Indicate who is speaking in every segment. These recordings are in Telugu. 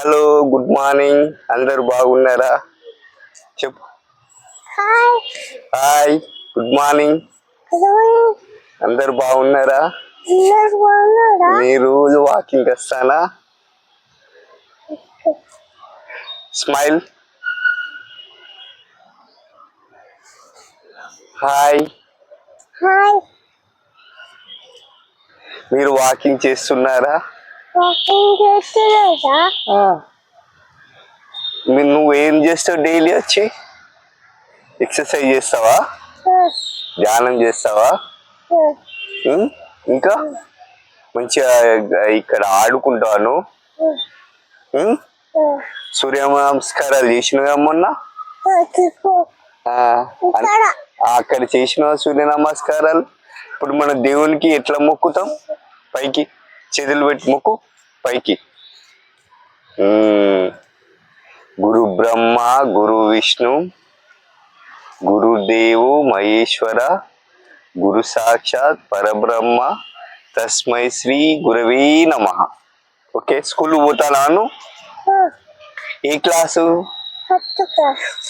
Speaker 1: హలో గుడ్ మార్నింగ్ అందరు బాగున్నారా చెప్పు హాయ్ గుడ్ మార్నింగ్ అందరు బాగున్నారా మీరు రోజు వాకింగ్ వస్తానా స్మైల్ హాయ్ మీరు వాకింగ్ చేస్తున్నారా నువ్వు ఏం చేస్తావు డైలీ వచ్చి ఎక్సర్సైజ్ చేస్తావా ధ్యానం చేస్తావా ఇంకా మంచిగా ఇక్కడ ఆడుకుంటాను సూర్య నమస్కారాలు చేసినవా మొన్న అక్కడ చేసిన సూర్య నమస్కారాలు ఇప్పుడు మన దేవునికి ఎట్లా మొక్కుతాం పైకి చేతులు పెట్టి మొక్కు పైకి గురు బ్రహ్మ గురు విష్ణు గురుదేవు మహేశ్వర గురు సాక్షాత్ పరబ్రహ్మ తస్మై శ్రీ గురవీ నమ ఓకే స్కూల్ పోతాను ఏ class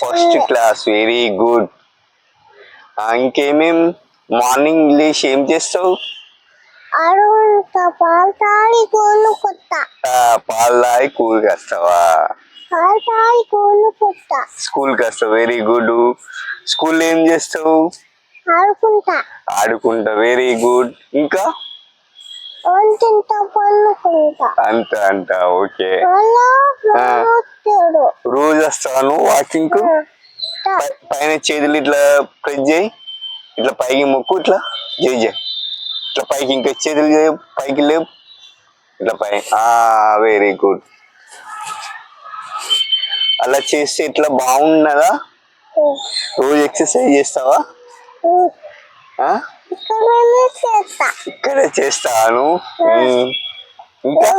Speaker 1: first class very good ఇంకేమేం మార్నింగ్ లేచి ఏం చేస్తావు
Speaker 2: పాలు తాగి కోళ్ళు కొత్త
Speaker 1: పాలు తాగి కూలికి వస్తావా
Speaker 2: పాలు తాగి కోళ్ళు కొత్త
Speaker 1: స్కూల్కి వస్తావు వెరీ గుడ్ స్కూల్ ఏం చేస్తావు ఆడుకుంటా ఆడుకుంటా వెరీ గుడ్ ఇంకా అంత అంత ఓకే రోజు వస్తాను వాకింగ్ కు పైన చేతులు ఇట్లా ప్రెస్ చేయి ఇట్లా పైకి మొక్కు ఇట్లా జై జై ఇట్లా పైకి ఇంకా చేతులు లేవు పైకి లేవు ఇట్లా పై వెరీ గుడ్ అలా చేస్తే ఇట్లా బాగున్నదా రోజు ఎక్సర్సైజ్ చేస్తావా ఇక్కడే చేస్తాను
Speaker 2: ఇంకా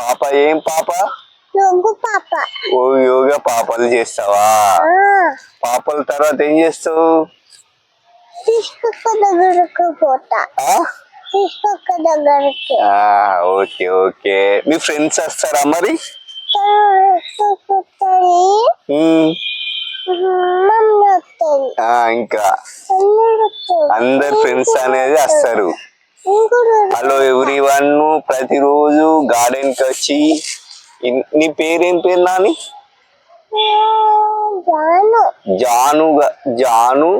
Speaker 2: పాప ఏం పాప పాప
Speaker 1: యోగా పాపలు చేస్తావా పాపల తర్వాత ఏం చేస్తావు
Speaker 2: తీసుకొక్క దగ్గరకు పోతా తీసుకొక్క దగ్గరికి
Speaker 1: ఓకే ఓకే మీ ఫ్రెండ్స్ వస్తారా మరి ఇంకా
Speaker 2: అందరు ఫ్రెండ్స్ అనేది వస్తారు
Speaker 1: హలో ఎవ్రీ వన్ ప్రతిరోజు గార్డెన్ కి వచ్చి నీ పేరేం పేరు నాని జాను జాను జాను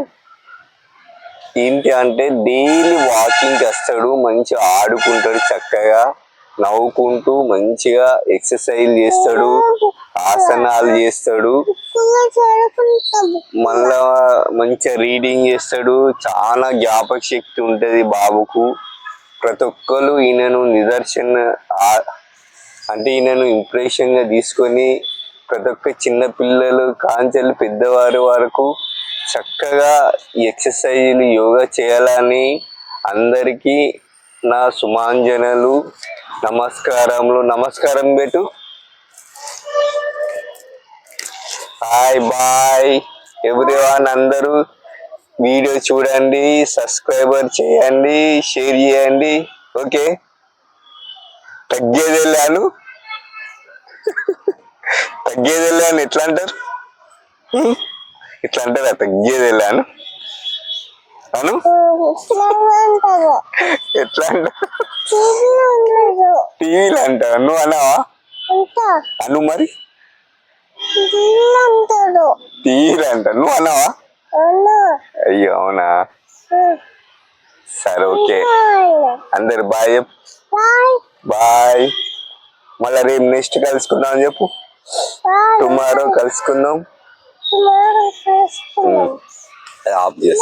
Speaker 1: ఏంటి అంటే డైలీ వాకింగ్ వస్తాడు మంచిగా ఆడుకుంటాడు చక్కగా నవ్వుకుంటూ మంచిగా ఎక్సర్సైజ్ చేస్తాడు ఆసనాలు చేస్తాడు మళ్ళా మంచిగా రీడింగ్ చేస్తాడు చాలా జ్ఞాపక శక్తి ఉంటుంది బాబుకు ప్రతి ఒక్కరు ఈయనను నిదర్శన అంటే ఈయనను ఇంప్రెషన్గా తీసుకొని ప్రతి ఒక్క చిన్న పిల్లలు కాంచెలు పెద్దవారి వరకు చక్కగా ఎక్సర్సైజ్లు యోగా చేయాలని అందరికీ నా సుమాంజనలు నమస్కారములు నమస్కారం పెట్టు హాయ్ బాయ్ ఎవరివాన్ అందరూ వీడియో చూడండి సబ్స్క్రైబర్ చేయండి షేర్ చేయండి ఓకే తగ్గేది వెళ్ళాను తగ్గేది వెళ్ళాను ఎట్లా అంటారు ఇట్లా అంటే అత్త వెళ్ళాను అను ఎట్లా
Speaker 2: టీవీలు అంటావు నువ్వు అన్నావా అను మరి
Speaker 1: టీవీలు అంట నువ్వు అన్నావా అయ్యో అవునా సరే ఓకే అందరు బాయ్ చెప్పు బాయ్ మళ్ళీ రేపు నెక్స్ట్ కలుసుకుందాం అని చెప్పు
Speaker 2: టుమారో కలుసుకుందాం obvious.